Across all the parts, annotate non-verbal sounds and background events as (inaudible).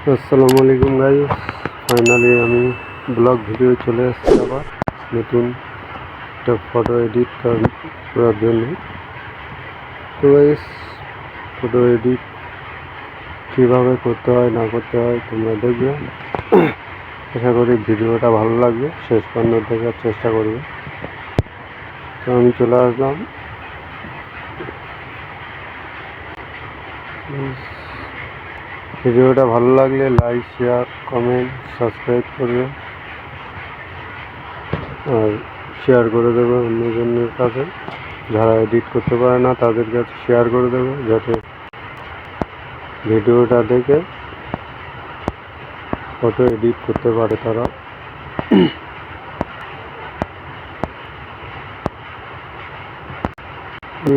আসসালামু আলাইকুম guys finally আমি ব্লগ ভিডিও চলে এসেছি আবার। নতুন একটা ফটো এডিট করার জন্য। তো গাইস ফটো এডিট কীভাবে করতে হয়, না করতে হয়, তোমরা দেখবে। আশা করি ভিডিওটা ভালো লাগবে। শেষ পর্যন্ত দেখার চেষ্টা করবে। তো আমি চলে আসলাম। ভিডিওটা ভালো লাগলে লাইক শেয়ার কমেন্ট সাবস্ক্রাইব করবে। আর শেয়ার করে দেবে অন্যজনের কাছে। যারা এডিট করতে পারে না, তাদের কাছে শেয়ার করে দেবে, যাতে ভিডিওটা দেখে ফটো এডিট করতে পারে তারা।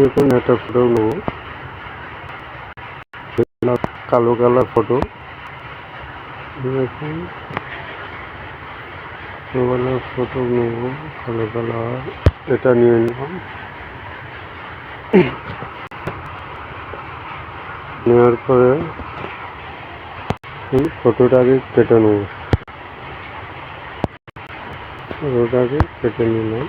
এখন একটা ফটো নেব। কালো কালার ফটো এখন কালো ফটো নেব, কালো কালার। এটা নিয়ে নিলাম নেওয়ার পরে এই ফটোটাকে কেটে নেব। ফটোটাকে কেটে নিলাম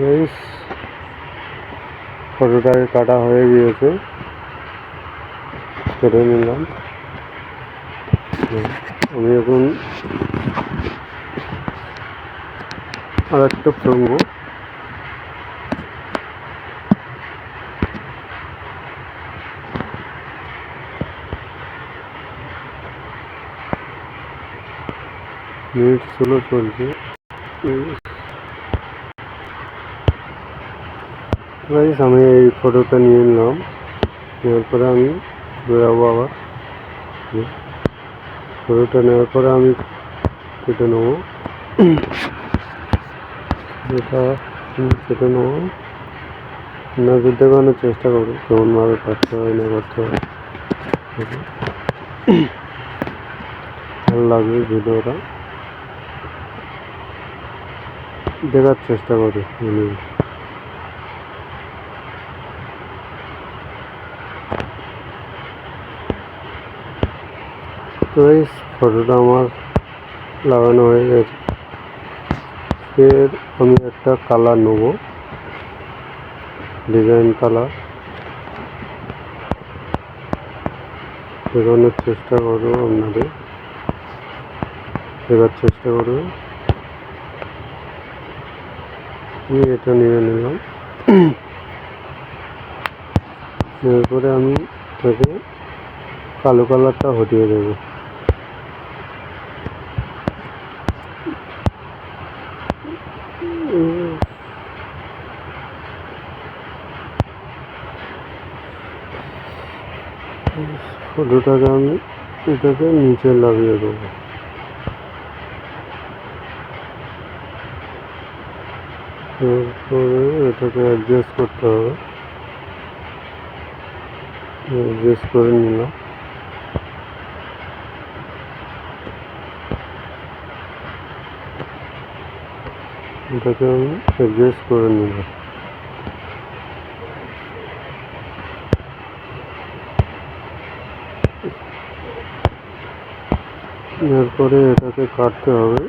গাইস ফটোটাকে কাটা হয়ে গিয়েছে। কেটে নিলাম। আমি এখন আর একটা ফেলব মিনিট ষোলো চলছে। গাইস আমি এই ফটোটা নিয়ে নিলাম। নেওয়ার পরে আমি যাব আবার। ফটোটা নেওয়ার পরে আমি কেটে নেব। এটা কেটে নেব। আপনাদের দেখানোর চেষ্টা করব। কেমনভাবে কাটতে হয়, না করতে হয়। ভালো লাগবে ভিডিওটা। দেখার চেষ্টা করি এই ফটোটা আমার লাগানো হয়ে গেছে। ফের আমি একটা কালার নেব। Design colour. দেখানোর চেষ্টা করব আপনাদের। দেখার চেষ্টা করব। আমি এটা নিয়ে নিলাম। এরপরে আমি তাকে কালো কালারটা হটিয়ে দেবো। ফটোটাকে আমি এটাকে নিচে লাগিয়ে দেবো। এরপরে এটাকে অ্যাডজাস্ট করতে হবে। অ্যাডজাস্ট করে নিলাম। এটাকে আমি অ্যাডজাস্ট করে নিলাম। এরপরে এটাকে কাটতে হবে।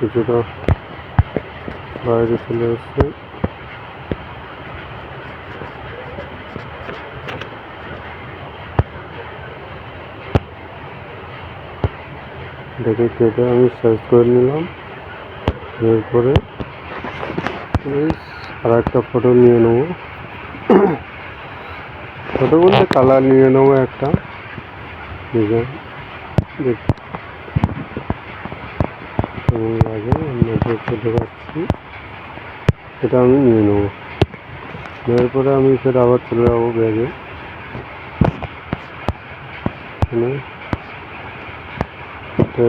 কিছুটা বাইরে চলে আসছে। এটাকে কেটে আমি সাইজ করে নিলাম। এরপরে আর একটা ফটো নিয়ে নেব। ফটো বলতে কালার নিয়ে নেব একটা। ডিজাইন দেখ কেমন লাগে আপনাদেরকে পারছি সেটা আমি নিয়ে নেব। নেওয়ার পরে আমি সেটা আবার চলে যাব ব্যাগে।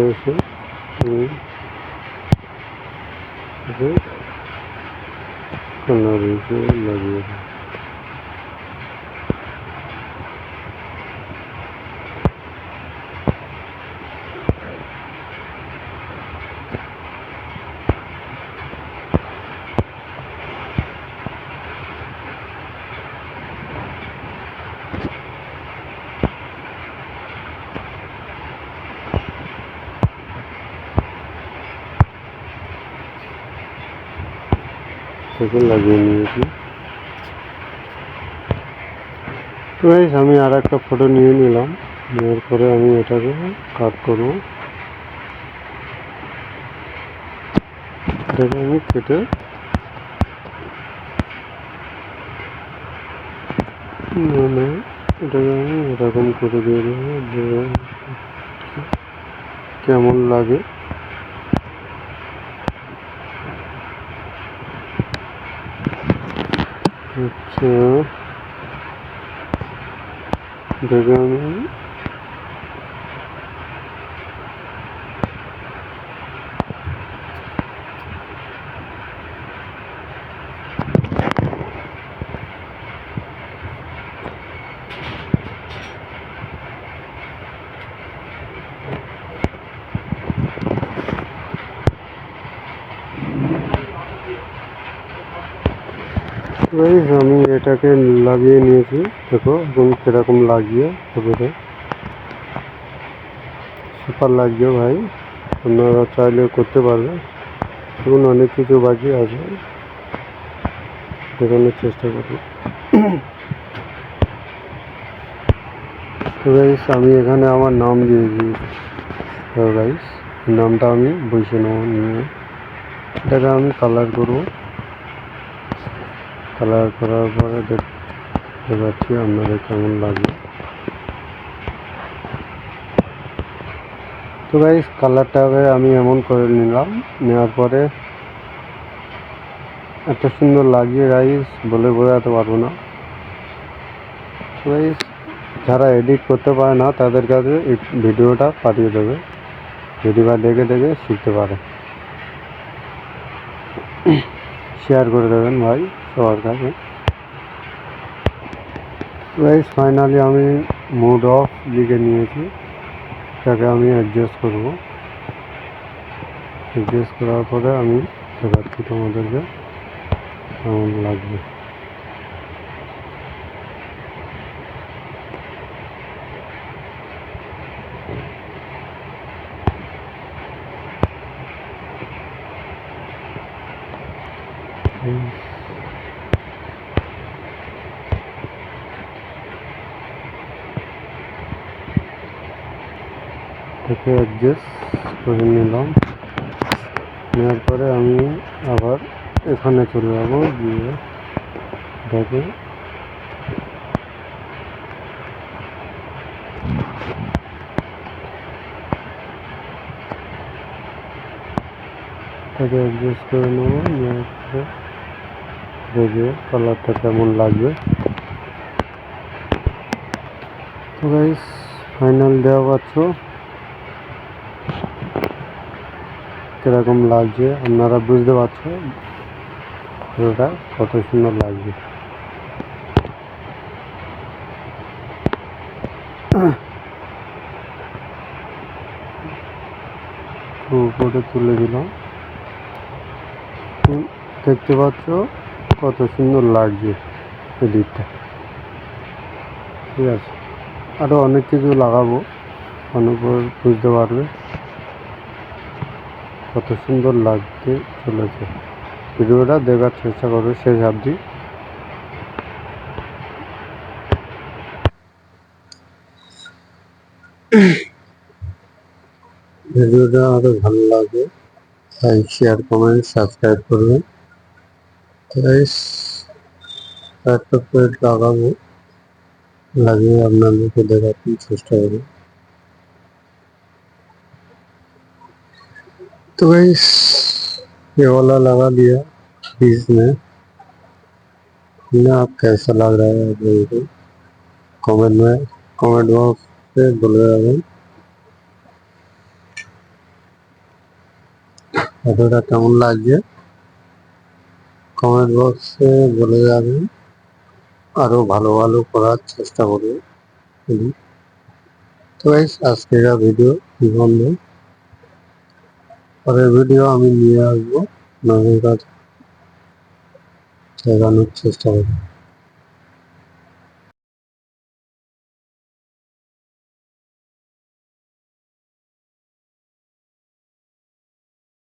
এসে আমি লাগিয়ে থেকে লাগিয়ে নিয়েছি। তো guys, আমি আর একটা ফটো নিয়ে নিলাম। নেওয়ার পরে আমি এটাকে কাট করব। এটাকে আমি কেটে মানে এটাকে আমি এরকম করে দিয়ে দেবো কেমন লাগে। আচ্ছা দেখে আমি গাইজ আমি এটাকে লাগিয়ে নিয়েছি, দেখো এবং কীরকম লাগিয়ে ছবিটা সুপার লাগছে ভাই, আপনারা চাইলে করতে পারবে এখন অনেক কিছু বাকি আছে। দেখানোর চেষ্টা করি তো আমি এখানে আমার নাম দিয়ে দিয়েছি। তো গাইস নামটা আমি বসে নিয়ে, এটাকে আমি কালার করব। কালার করার পরে দেখ- দেখাচ্ছি আপনাদের কেমন লাগে। তো গাইস কালারটাকে আমি এমন করে নিলাম, নেওয়ার পরে এত সুন্দর লাগিয়ে গাইস বলে বোঝাতে পারব না। তো গাইস যারা এডিট করতে পারে না, তাদের কাছে এই ভিডিওটা পাঠিয়ে দেবে। ভিডিওটা দেখে দেখে শিখতে পারে। (coughs) শেয়ার করে দেবেন ভাই। সবার কাছে গাইস ফাইনালি আমি মুড অফ লিখে নিয়েছি তাকে আমি অ্যাডজাস্ট করব অ্যাডজাস্ট করার পরে আমি দেখাচ্ছি তোমাদেরকে কেমন লাগবে হুম। এটাকে অ্যাডজাস্ট করে নিলাম। নেওয়ার পরে আমি আবার এখানে চলে যাব গিয়ে। এটাকে এটাকে অ্যাডজাস্ট করে নেব, নেওয়ার পরে দেখবে কালারটা কেমন লাগবে। তো ফাইনাল দেওয়া পাচ্ছ। কীরকম লাগছে? আপনারা বুঝতে পারছ? ওটা কত সুন্দর লাগছে। উপরে তুলে দিলাম। দেখতে পাচ্ছ কত সুন্দর লাগছে এদিকটা। ঠিক আছে। আরও অনেক কিছু লাগাবো। অনেক বুঝতে পারবে। কত সুন্দর লাগতে চলেছে। ভিডিওটা দেখার চেষ্টা করবে শেষ অবধি। ভিডিওটা আরও ভালো লাগে লাইক, শেয়ার, কমেন্ট, সাবস্ক্রাইব করবেন লাগাবো। লাগিয়ে আপনাদেরকে দেখাতে চেষ্টা করব। तो गाइस ये वाला लगा दिया बीच में ना आप कैसा लग रहा है आप लोगों को कमेंट में कमेंट बॉक्स पे बोले যাবেন ভিডিওটা কেমন লাগছে কমেন্ট বক্সে বলে যাবেন আরো ভালো ভালো করার চেষ্টা করবো তো গাইস আজকের ভিডিও বন্ধ পরের ভিডিও আমি নিয়ে আসব। আপনাদের কাছে দেখানোর চেষ্টা করব।